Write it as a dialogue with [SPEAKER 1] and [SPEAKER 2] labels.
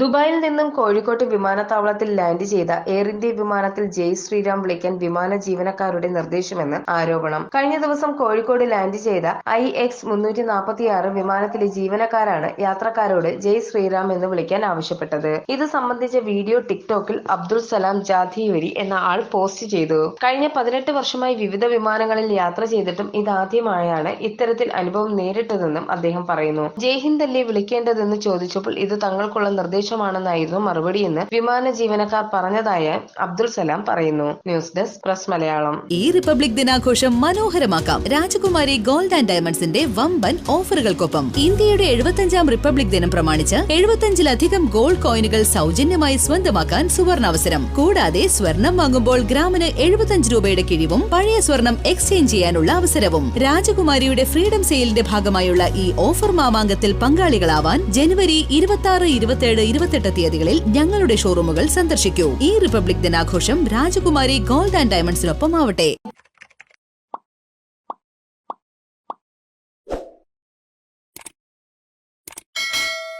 [SPEAKER 1] ദുബായിൽ നിന്നും കോഴിക്കോട്ട് വിമാനത്താവളത്തിൽ ലാൻഡ് ചെയ്ത എയർ ഇന്ത്യ വിമാനത്തിൽ ജയ് ശ്രീറാം വിളിക്കാൻ വിമാന ജീവനക്കാരുടെ നിർദ്ദേശമെന്ന് ആരോപണം. കഴിഞ്ഞ ദിവസം കോഴിക്കോട് ലാൻഡ് ചെയ്ത ഐ എക്സ് മുന്നൂറ്റി നാൽപ്പത്തിയാറ് വിമാനത്തിലെ ജീവനക്കാരാണ് യാത്രക്കാരോട് ജയ് ശ്രീറാം എന്ന് വിളിക്കാൻ ആവശ്യപ്പെട്ടത്. ഇത് സംബന്ധിച്ച വീഡിയോ ടിക്ടോക്കിൽ അബ്ദുൾ സലാം ജാധിയൂരി എന്ന ആൾ പോസ്റ്റ് ചെയ്തു. കഴിഞ്ഞ പതിനെട്ട് വർഷമായി വിവിധ വിമാനങ്ങളിൽ യാത്ര ചെയ്തിട്ടും ഇതാദ്യമായാണ് ഇത്തരത്തിൽ അനുഭവം നേരിട്ടതെന്നും അദ്ദേഹം പറയുന്നു. ജയ്ഹിന്ദ് അല്ലേ വിളിക്കേണ്ടതെന്ന് ചോദിച്ചപ്പോൾ ഇത് തങ്ങൾക്കുള്ള നിർദ്ദേശമാണെന്നായിരുന്നു മറുപടിയെന്ന് വിമാന ജീവനക്കാർ പറഞ്ഞതായി അബ്ദുൾ സലാം പറയുന്നു. News desk press Malayalam.
[SPEAKER 2] ഈ റിപ്പബ്ലിക് ദിനാഘോഷം മനോഹരമാക്കാം. രാജകുമാരി ഗോൾഡ് ആൻഡ് ഡയമണ്ട്സിന്റെ വമ്പൻ ഓഫറുകൾക്കൊപ്പം ഇന്ത്യയുടെ എഴുപത്തഞ്ചാം റിപ്പബ്ലിക് ദിനം പ്രമാണിച്ച് എഴുപത്തഞ്ചിലധികം ഗോൾഡ് കോയിനുകൾ സൗജന്യമായി സ്വന്തമാക്കാൻ സുവർണാവസരം. കൂടാതെ സ്വർണം വാങ്ങുമ്പോൾ ഗ്രാമിന് എഴുപത്തഞ്ച് രൂപയുടെ കിഴിവും പഴയ സ്വർണം എക്സ്ചേഞ്ച് ചെയ്യാനുള്ള അവസരവും. രാജകുമാരിയുടെ ഫ്രീഡം സെയിലിന്റെ ഭാഗമായുള്ള ഈ ഓഫർ മാമാങ്കത്തിൽ പങ്കാളികളാവാൻ ജനുവരി ഇരുപത്തി ആറ് ഇരുപത്തിയേഴ് ഇരുപത്തെട്ട് തീയതികളിൽ ഞങ്ങളുടെ ഷോറൂമുകൾ സന്ദർശിക്കൂ. ഈ റിപ്പബ്ലിക് ദിനാഘോഷം രാജകുമാരി ഗോൾഡ് ആൻഡ് ഡയമണ്ട്സിനൊപ്പം ആവട്ടെ